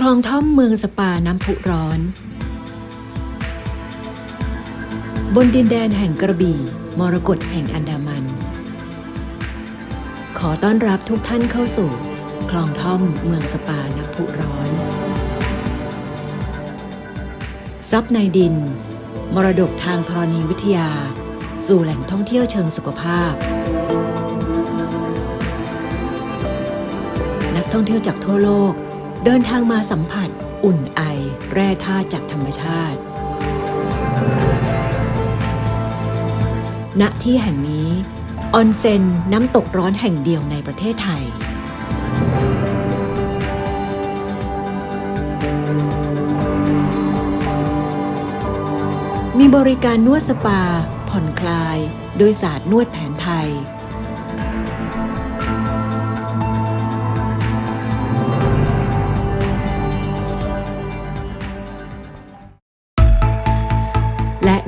คลองท่อมเมืองสปาน้ำพุร้อน บนดินแดนแห่งกระบี่ มรกตแห่งอันดามัน ขอต้อนรับทุกท่านเข้าสู่ คลองท่อมเมืองสปาน้ำพุร้อนซับในดิน มรดกทางธรณีวิทยา สู่แหล่งท่องเที่ยวเชิงสุขภาพนักท่องเที่ยวจากทั่วโลก เดินทางมาสัมผัส อุ่นไอ แร่ธาตุจากธรรมชาติ ณที่แห่งนี้ออนเซ็นน้ำตกร้อนแห่งเดียวในประเทศไทย มีบริการนวดสปา ผ่อนคลาย โดยศาสตร์นวดแผนไทย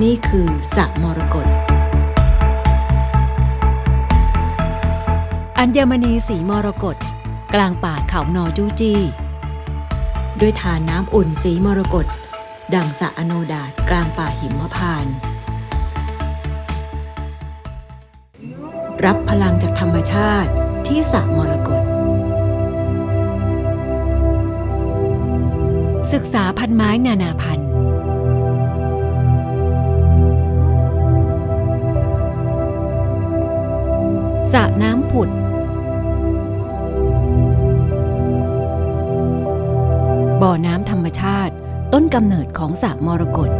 นี่คือสระมรกตอัญมณีสีมรกตกลางป่าเขานอจูจีด้วยทานน้ำอุ่นสีมรกตดังสระอโนดาตกลางป่าหิมพานต์รับพลังจากธรรมชาติที่สระมรกตศึกษาพันไม้นานาพันธุ์ สระน้ำผุด บ่อน้ำธรรมชาติ ต้นกำเนิดของสระมรกต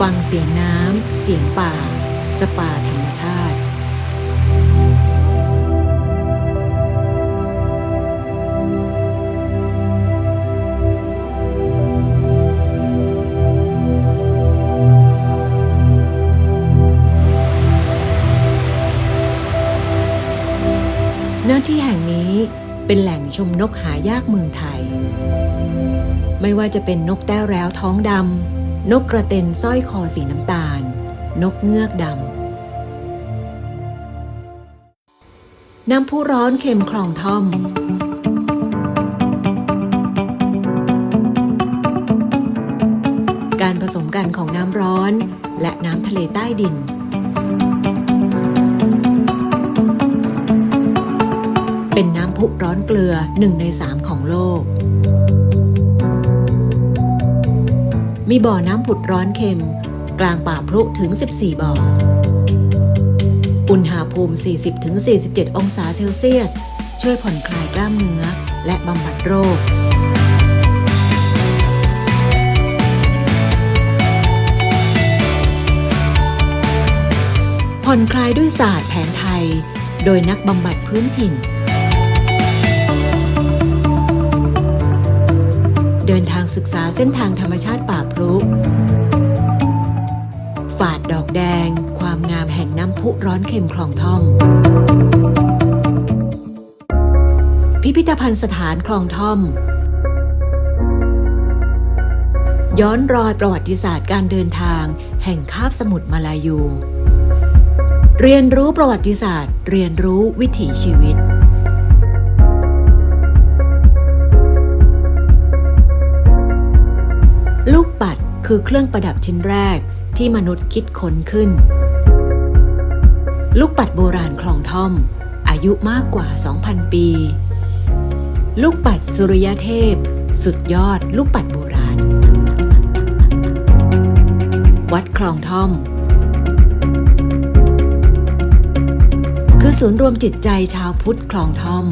ฟังเสียงน้ำ เสียงป่า สปาธรรม หน้าที่แห่งนี้เป็นแหล่งชมนกหายากเมืองไทย ไม่ว่าจะเป็นนกแต้วแร้วท้องดำ นกกระเต็นสร้อยคอสีน้ำตาล นกเงือกดำ น้ำพุร้อนเค็มคลองท่อมการผสมกันของน้ำร้อนและน้ำทะเลใต้ดิน เป็นน้ำพุร้อนเกลือหนึ่งในสามของโลก มีบ่อน้ำผุดร้อนเค็ม กลางป่าพรุถึง 14 บ่อ อุณหภูมิ 40-47 องศาเซลเซียส ช่วยผ่อนคลายกล้ามเนื้อ และบำบัดโรคผ่อนคลายด้วยศาสตร์แผนไทย โดยนักบำบัดพื้นถิ่น เดินทางศึกษาเส้นทางธรรมชาติป่าพรุฝาดดอกแดง ความงามแห่งน้ำพุร้อนเค็มคลองท่อม พิพิธภัณฑ์สถานคลองท่อม ย้อนรอยประวัติศาสตร์การเดินทาง แห่งคาบสมุทรมาลายู เรียนรู้ประวัติศาสตร์ เรียนรู้วิถีชีวิต คือเครื่องประดับชิ้นแรกที่มนุษย์คิดค้นขึ้น ลูกปัดโบราณคลองท่อม อายุมากกว่า 2,000 ปี ลูกปัดสุริยเทพ สุดยอดลูกปัดโบราณ วัดคลองท่อม คือศูนย์รวมจิตใจชาวพุทธคลองท่อม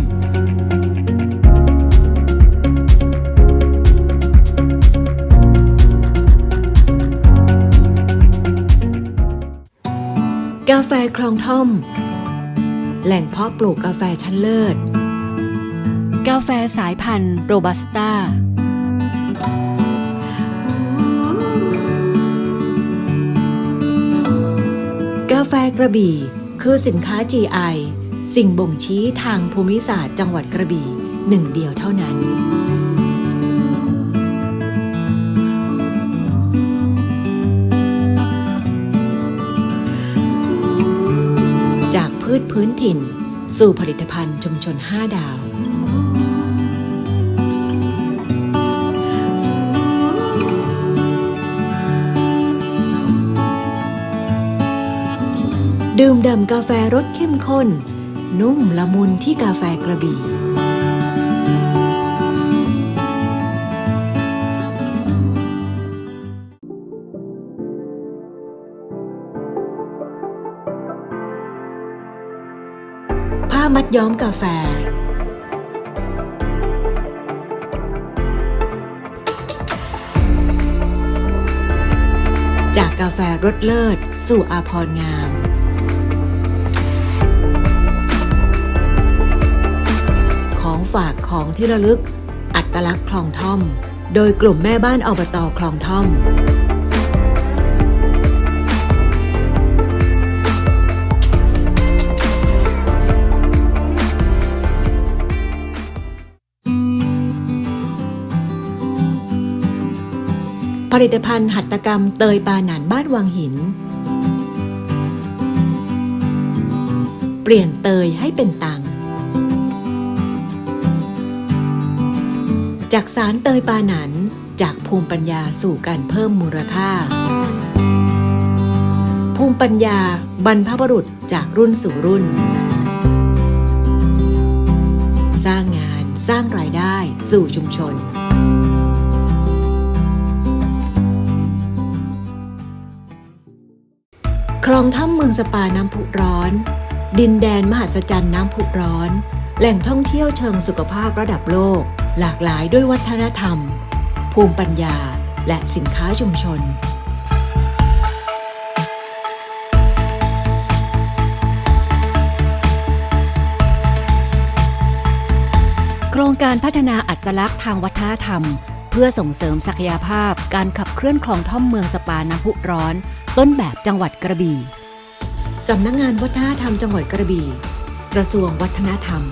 กาแฟคลองท่อม แหล่งเพาะปลูกกาแฟชั้นเลิศ กาแฟสายพันธุ์โรบัสต้า กาแฟกระบี่ คือสินค้า GI สิ่งบ่งชี้ทางภูมิศาสตร์จังหวัดกระบี่หนึ่งเดียวเท่านั้น พื้นถิ่น สู่ผลิตภัณฑ์ชุมชน 5 ดาว ดื่มด่ำกาแฟรสเข้มข้น นุ่มละมุนที่กาแฟกระบี่ มัดย้อมกาแฟ จากกาแฟรสเลิศ สู่อาพรงาม ของฝากของที่ระลึก อัตลักษณ์คลองท่อม โดยกลุ่มแม่บ้านอบตคลองท่อม ลิตภัณฑ์หัตถกรรมเตยปาหนานบ้านวังหิน เปลี่ยนเตยให้เป็นตังจากสารเตยปาหนันจากภูมิปัญญาสู่การเพิ่มมูลค่า ภูมิปัญญาบรรพบุรุษจากรุ่นสู่รุ่น สร้างงานสร้างรายได้สู่ชุมชน คลองถ้ำเมืองสปาน้ำพุร้อน ดินแดนมหัศจรรย์น้ำพุร้อน แหล่งท่องเที่ยวเชิงสุขภาพระดับโลก หลากหลายด้วยวัฒนธรรม ภูมิปัญญาและสินค้าชุมชน โครงการพัฒนาอัตลักษณ์ทางวัฒนธรรม เพื่อส่งเสริมศักยภาพการขับเคลื่อนคลองท่อมเมืองสปาน้ำพุร้อน ต้นแบบจังหวัดกระบี่สำนักงงานวัฒนธรรมจังหวัดกระบี่ กระทรวงวัฒนธรรม